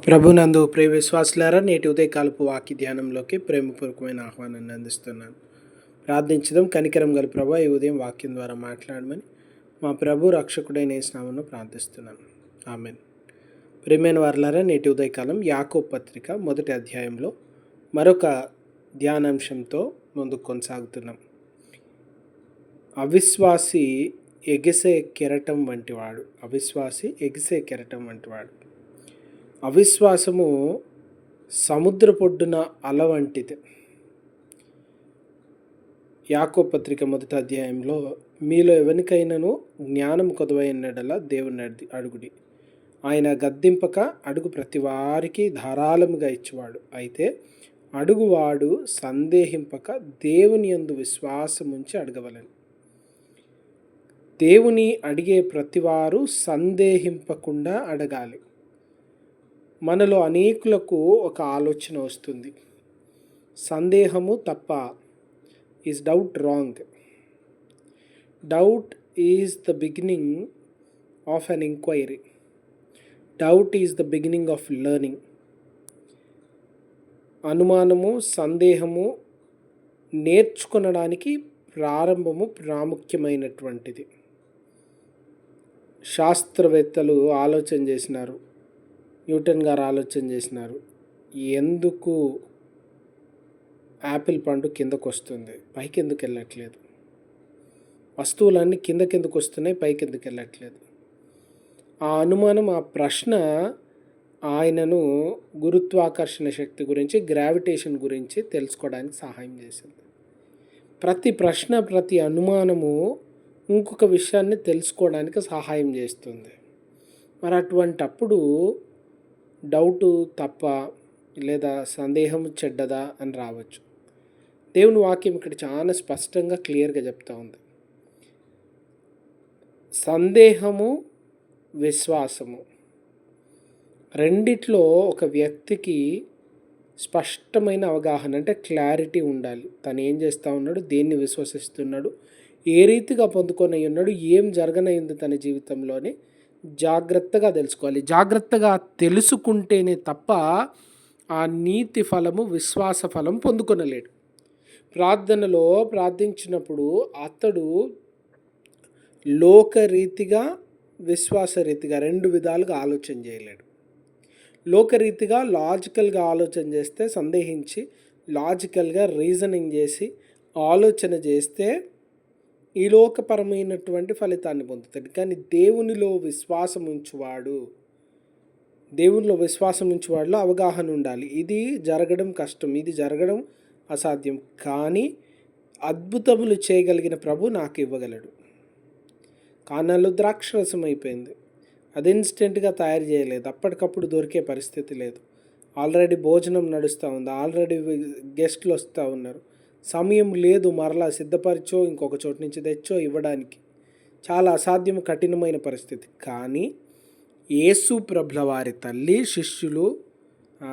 ప్రభునందు ప్రియ విశ్వాసులారా నేటి ఉదయకాలపు వాక్య ధ్యానంలోకి ప్రేమపూర్వకమైన ఆహ్వానాన్ని అందిస్తున్నాను. ప్రార్థించడం కనికరం గల ప్రభా ఈ ఉదయం వాక్యం ద్వారా మాట్లాడమని మా ప్రభు రక్షకుడైన స్నామను ప్రార్థిస్తున్నాను ఆమెన్. ప్రేమైన వారులారా నేటి ఉదయకాలం యాకో పత్రిక మొదటి అధ్యాయంలో మరొక ధ్యానాంశంతో ముందుకు కొనసాగుతున్నాం. అవిశ్వాసి ఎగిసే కెరటం వంటివాడు. అవిశ్వాసి ఎగిసే కెరటం వంటివాడు. అవిశ్వాసము సముద్ర పొడ్డున అల వంటిది. యాకో పత్రిక మొదటి అధ్యాయంలో మీలో ఎవరికైనాను జ్ఞానం కొదవైనడల దేవుని అడుగుడి. ఆయన గద్దింపక అడుగు ప్రతి వారికి ధారాళముగా ఇచ్చేవాడు. అయితే అడుగువాడు సందేహింపక దేవుని యందు విశ్వాసం ఉంచి అడగవలను. దేవుని అడిగే ప్రతివారు సందేహింపకుండా అడగాలి. మనలో అనేకులకు ఒక ఆలోచన వస్తుంది. సందేహము తప్ప is doubt wrong doubt is the beginning of an enquiry doubt is the beginning of learning అనుమానము సందేహము నేర్చుకొనడానికి ప్రారంభము ప్రాముఖ్యమైనటువంటిది. శాస్త్రవేత్తలు ఆలోచన చేసినారు. న్యూటన్ గారు ఆలోచన చేసినారు ఎందుకు యాపిల్ పండు కిందకు వస్తుంది పైకి ఎందుకు వెళ్ళట్లేదు? వస్తువులన్నీ కింద కిందకు వస్తున్నాయి పైకి ఎందుకు వెళ్ళట్లేదు? ఆ అనుమానం ఆ ప్రశ్న ఆయనను గురుత్వాకర్షణ శక్తి గురించి గ్రావిటేషన్ గురించి తెలుసుకోవడానికి సహాయం చేసింది. ప్రతి ప్రశ్న ప్రతి అనుమానము ఇంకొక విషయాన్ని తెలుసుకోవడానికి సహాయం చేస్తుంది. మరి అటువంటప్పుడు డౌటు తప్ప లేదా సందేహం చెడ్డదా అని రావచ్చు. దేవుని వాక్యం ఇక్కడ చాలా స్పష్టంగా క్లియర్గా చెప్తా ఉంది. సందేహము విశ్వాసము రెండిట్లో ఒక వ్యక్తికి స్పష్టమైన అవగాహన అంటే క్లారిటీ ఉండాలి. తను ఏం చేస్తూ ఉన్నాడు? దేన్ని విశ్వసిస్తున్నాడు? ఏ రీతిగా పొందుకొని ఉన్నాడు? ఏం జరగనైంది తన జీవితంలోనే? జాగ్రత్తగా తెలుసుకోవాలి. జాగ్రత్తగా తెలుసుకుంటేనే తప్ప ఆ నీతి ఫలము విశ్వాస ఫలం పొందుకొనలేడు. ప్రార్థనలో ప్రార్థించినప్పుడు అతడు లోకరీతిగా విశ్వాసరీతిగా రెండు విధాలుగా ఆలోచన చేయలేడు. లోకరీతిగా లాజికల్గా ఆలోచన చేస్తే సందేహించి లాజికల్గా రీజనింగ్ చేసి ఆలోచన చేస్తే ఈ లోకపరమైనటువంటి ఫలితాన్ని పొందుతాడు. కానీ దేవునిలో విశ్వాసం ఉంచువాడు దేవునిలో విశ్వాసం ఉంచువాడులో అవగాహన ఉండాలి. ఇది జరగడం కష్టం ఇది జరగడం అసాధ్యం. కానీ అద్భుతములు చేయగలిగిన ప్రభు నాకు ఇవ్వగలడు. కానాల్లో ద్రాక్షరసం అయిపోయింది. అది ఇన్స్టెంట్గా తయారు చేయలేదు. అప్పటికప్పుడు దొరికే పరిస్థితి లేదు. ఆల్రెడీ భోజనం నడుస్తూ ఉంది. ఆల్రెడీ గెస్ట్లు వస్తూ ఉన్నారు. సమయం లేదు మరలా సిద్ధపరిచో ఇంకొక చోటు నుంచి తెచ్చో ఇవ్వడానికి. చాలా అసాధ్యం కఠినమైన పరిస్థితి. కానీ యేసు ప్రభుల వారి తల్లి శిష్యులు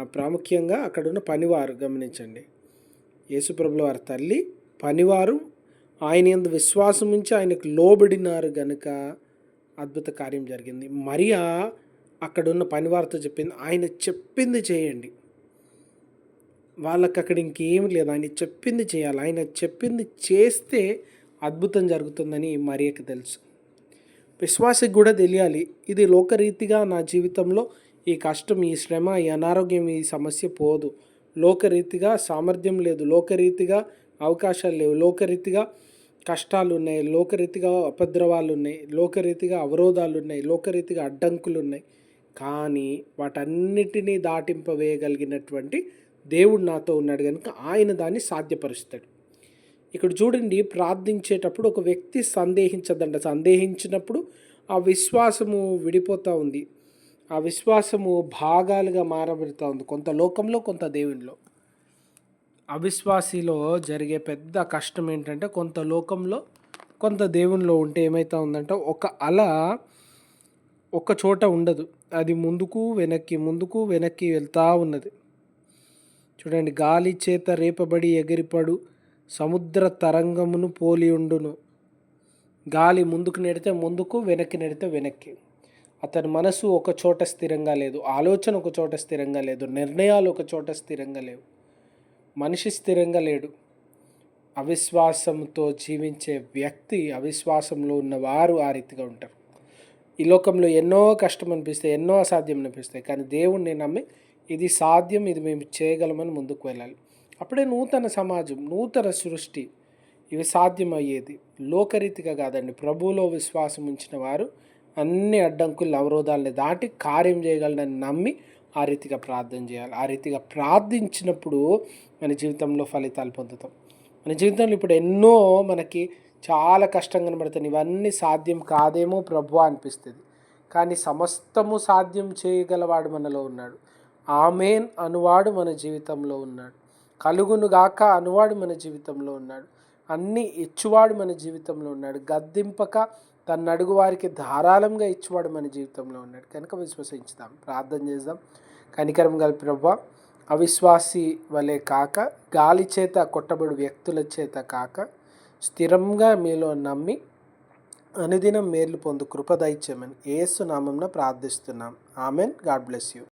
ప్రాముఖ్యంగా అక్కడున్న పనివారు గమనించండి. యేసు ప్రభుల వారి తల్లి పనివారు ఆయన ఎందు విశ్వాసం ఉంచి ఆయనకు లోబడినారు గనుక అద్భుత కార్యం జరిగింది. మరియా అక్కడున్న పనివారితో చెప్పింది ఆయన చెప్పింది చేయండి. వాళ్ళకి అక్కడ ఇంకేం లేదు. ఆయన చెప్పింది చేయాలి. ఆయన చెప్పింది చేస్తే అద్భుతం జరుగుతుందని మరియకి తెలుసు. విశ్వాసకి కూడా తెలియాలి. ఇది లోకరీతిగా నా జీవితంలో ఈ కష్టం ఈ శ్రమ ఈ అనారోగ్యం ఈ సమస్య పోదు. లోకరీతిగా సామర్థ్యం లేదు. లోకరీతిగా అవకాశాలు లేవు. లోకరీతిగా కష్టాలు ఉన్నాయి. లోకరీతిగా ఉపద్రవాలు ఉన్నాయి. లోకరీతిగా అవరోధాలు ఉన్నాయి. లోకరీతిగా అడ్డంకులు ఉన్నాయి. కానీ వాటన్నిటినీ దాటింపవేయగలిగినటువంటి దేవుడు నాతో ఉన్నాడు కనుక ఆయన దాన్ని సాధ్యపరుస్తాడు. ఇక్కడ చూడండి ప్రార్థించేటప్పుడు ఒక వ్యక్తి సందేహించదంట. సందేహించినప్పుడు ఆ విశ్వాసము విడిపోతూ ఉంది. ఆ విశ్వాసము భాగాలుగా మారబడుతూ ఉంది. కొంత లోకంలో కొంత దేవునిలో. అవిశ్వాసిలో జరిగే పెద్ద కష్టం ఏంటంటే కొంత లోకంలో కొంత దేవునిలో ఉంటే ఏమవుతా ఉందంటే ఒక అల ఒక చోట ఉండదు. అది ముందుకు వెనక్కి ముందుకు వెనక్కి వెళ్తూ ఉన్నది. చూడండి గాలి చేత రేపబడి ఎగిరిపడు సముద్ర తరంగమును పోలి ఉండును. గాలి ముందుకు నెడితే ముందుకు వెనక్కి నెడితే వెనక్కి. అతని మనసు ఒక చోట స్థిరంగా లేదు ఆలోచన ఒక చోట స్థిరంగా లేదు నిర్ణయాలు ఒక చోట స్థిరంగా లేవు. మనిషి స్థిరంగా లేడు. అవిశ్వాసంతో జీవించే వ్యక్తి అవిశ్వాసంలో ఉన్న వారు ఆ రీతిగా ఉంటారు. ఈ లోకంలో ఎన్నో కష్టం అనిపిస్తాయి ఎన్నో అసాధ్యం అనిపిస్తాయి కానీ దేవుణ్ణి నమ్మి ఇది సాధ్యం ఇది మేము చేయగలమని ముందుకు వెళ్ళాలి. అప్పుడే నూతన సమాజం నూతన సృష్టి ఇవి సాధ్యమయ్యేది. లోకరీతిగా కాదండి. ప్రభువులో విశ్వాసం ఉంచిన వారు అన్ని అడ్డంకులు అవరోధాలని దాటి కార్యం చేయగలనని నమ్మి ఆ రీతిగా ప్రార్థన చేయాలి. ఆ రీతిగా ప్రార్థించినప్పుడు మన జీవితంలో ఫలితాలు పొందుతాం. మన జీవితంలో ఇప్పుడు ఎన్నో మనకి చాలా కష్టం కనబడుతుంది ఇవన్నీ సాధ్యం కాదేమో ప్రభు అనిపిస్తుంది. కానీ సమస్తము సాధ్యం చేయగలవాడు మనలో ఉన్నాడు. ఆమెన్ అనువాడు మన జీవితంలో ఉన్నాడు. కలుగును గాక అనువాడు మన జీవితంలో ఉన్నాడు. అన్ని ఇచ్చువాడు మన జీవితంలో ఉన్నాడు. గద్దింపక తన అడుగు వారికి ధారాళంగా ఇచ్చువాడు మన జీవితంలో ఉన్నాడు. కనుక విశ్వసించుదాం. ప్రార్థన చేద్దాం. కనికరం గల ప్రభా అవిశ్వాసి వలె కాక గాలి చేత కొట్టబడి వ్యక్తుల చేత కాక స్థిరంగా మీలో నమ్మి అనుదినం మేలు పొందు కృప దయచేయమని ఏసు నామంన ప్రార్థిస్తున్నాం. ఆమెన్. God bless you.